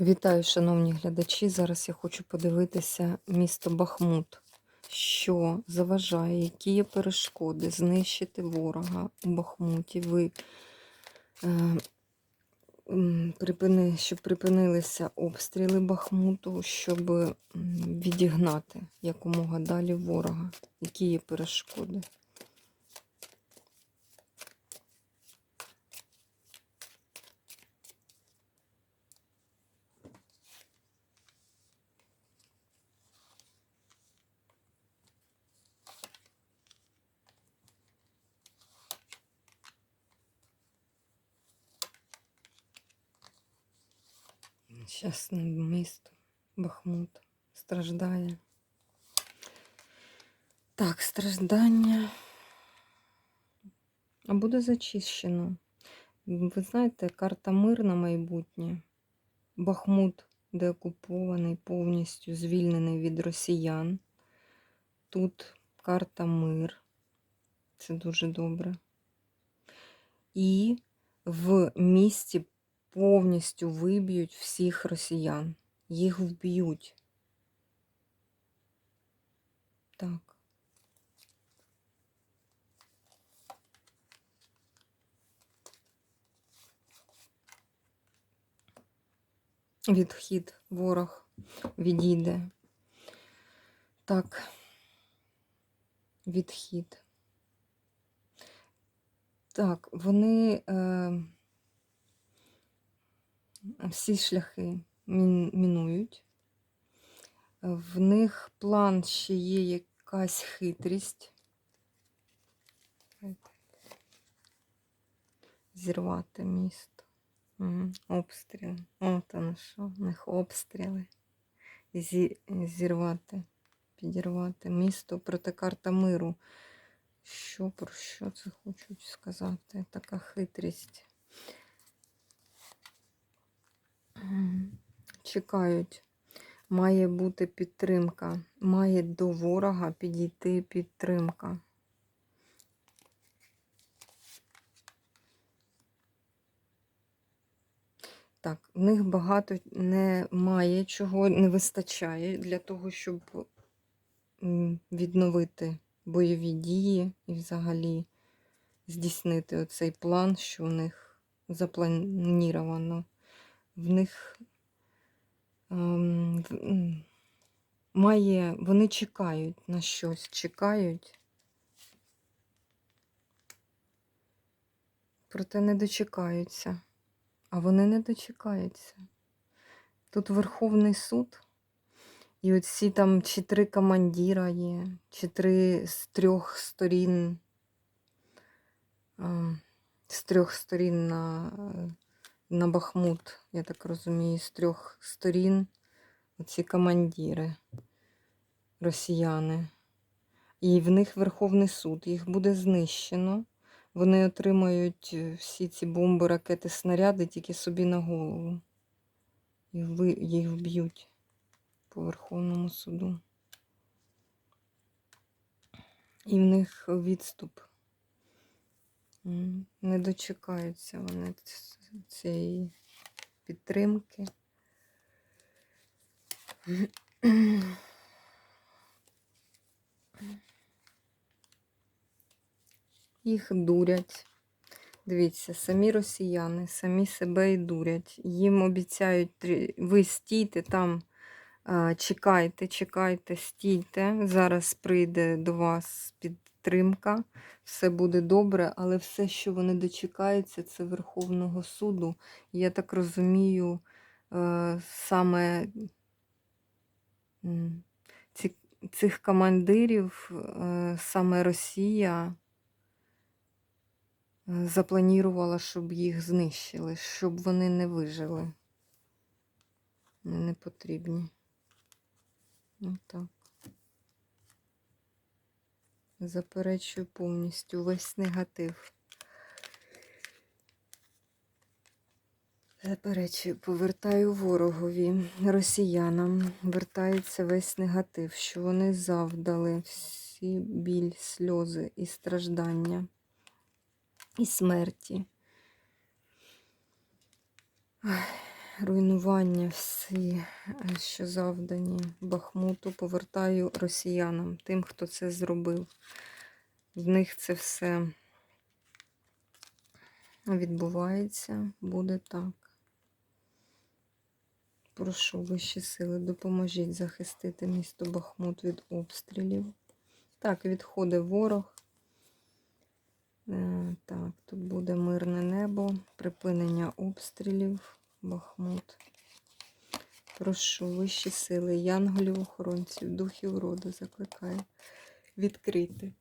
Вітаю, шановні глядачі. Зараз я хочу подивитися місто Бахмут, що заважає, які є перешкоди знищити ворога у Бахмуті. Ви е, припини, щоб припинилися обстріли Бахмуту, щоб відігнати якомога далі ворога. Які є перешкоди? Щасне місто Бахмут страждає. Так, страждання. А буде зачищено. Ви знаєте, карта мир на майбутнє. Бахмут деокупований, повністю звільнений від росіян. Тут карта мир. Це дуже добре. І в місті повністю виб'ють всіх росіян. Їх вб'ють. Так. Відхід ворог відійде. Так. Відхід. Так, вони. Е всі шляхи мінують. В них план ще є якась хитрість. Зірвати місто. Угу. Обстріл. От воно що, в них обстріли. Зі... Зірвати, підірвати місто проти карта миру. Що про що це хочуть сказати? Така хитрість. Чекають, має бути підтримка, має до ворога підійти підтримка. Так, в них багато немає чого, не вистачає для того, щоб відновити бойові дії і взагалі здійснити оцей план, що у них заплановано в них ем, має, вони чекають на щось, чекають, проте не дочекаються, а вони не дочекаються. Тут Верховний суд, і оці там чи три командіра є, чи три з трьох сторін, ем, з трьох сторін на на Бахмут, я так розумію, з трьох сторін оці командіри, росіяни. І в них Верховний суд, їх буде знищено. Вони отримають е, всі ці бомби, ракети, снаряди тільки собі на голову. І їх вб'ють по Верховному суду. І в них відступ. Не дочекаються вони цієї підтримки. Їх дурять. Дивіться, самі росіяни, самі себе і дурять. Їм обіцяють, ви стійте там, чекайте, чекайте, стійте. Зараз прийде до вас підтримка все буде добре, але все, що вони дочекаються, це Верховного суду. Я так розумію, е, саме цих командирів, е, саме Росія е, запланувала, щоб їх знищили, щоб вони не вижили. Не потрібні. Отак. Заперечую повністю весь негатив. Заперечую, повертаю ворогові, росіянам. Вертається весь негатив, що вони завдали всі біль, сльози і страждання, і смерті. Руйнування всі, е, що завдані Бахмуту, повертаю росіянам, тим, хто це зробив. В них це все відбувається, буде так. Прошу вищі сили, допоможіть захистити місто Бахмут від обстрілів. Так, відходить ворог. Е, Так, тут буде мирне небо, припинення обстрілів, Бахмут. Прошу вищі сили, янголів, охоронців, духів роду закликаю відкрити.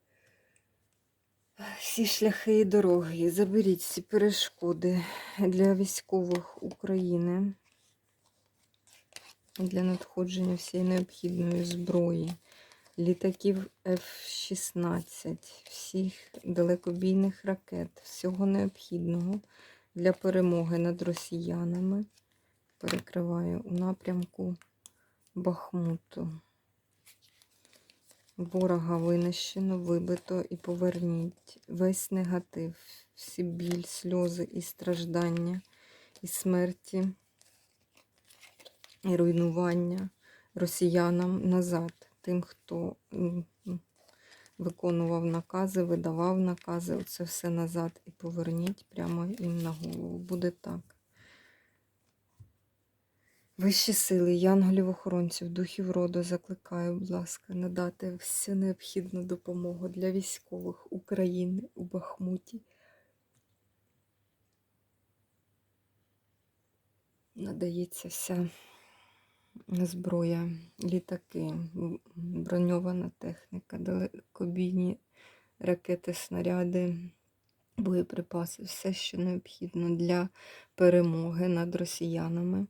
Всі шляхи і дороги, заберіть всі перешкоди для військових України, для надходження всієї необхідної зброї, літаків F-16, всіх далекобійних ракет, всього необхідного для перемоги над росіянами. Перекриваю у напрямку Бахмуту. Ворога винищено, вибито і поверніть весь негатив, всі біль, сльози і страждання, і смерті, і руйнування росіянам назад, тим, хто виконував накази, видавав накази, оце все назад і поверніть прямо їм на голову. Буде так. Вищі сили, янголів охоронців, духів роду закликаю, будь ласка, надати всю необхідну допомогу для військових України у Бахмуті. Надається вся зброя, літаки, броньована техніка, далекобійні ракети, снаряди, боєприпаси, все, що необхідно для перемоги над росіянами.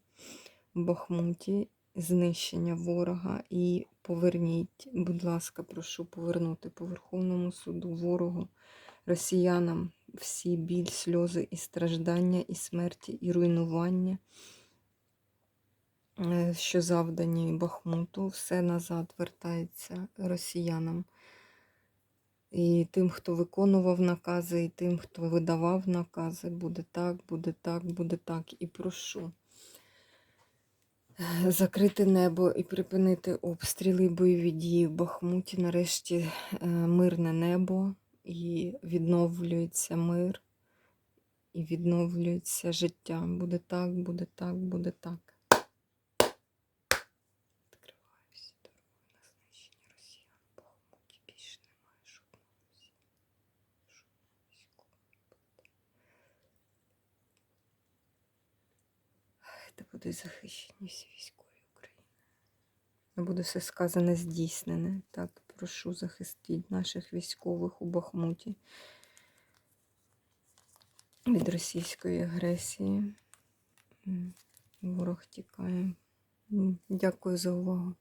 в Бахмуті, знищення ворога і поверніть, будь ласка, прошу повернути по Верховному суду ворогу, росіянам всі біль, сльози і страждання, і смерті, і руйнування, що завдані Бахмуту, все назад вертається росіянам. І тим, хто виконував накази, і тим, хто видавав накази, буде так, буде так, буде так. І прошу закрити небо і припинити обстріли бойові дії в Бахмуті. Нарешті е, мирне небо і відновлюється мир, і відновлюється життя. Буде так, буде так, буде так. Відкриваю всі дороги на знищення росіян в Бахмуті. Більше немає жодного росіян, жодного військового. Де будуть захищені всі військові України. Буде все сказане здійснене. Так, прошу захистіть наших військових у Бахмуті від російської агресії. Ворог тікає. Дякую за увагу.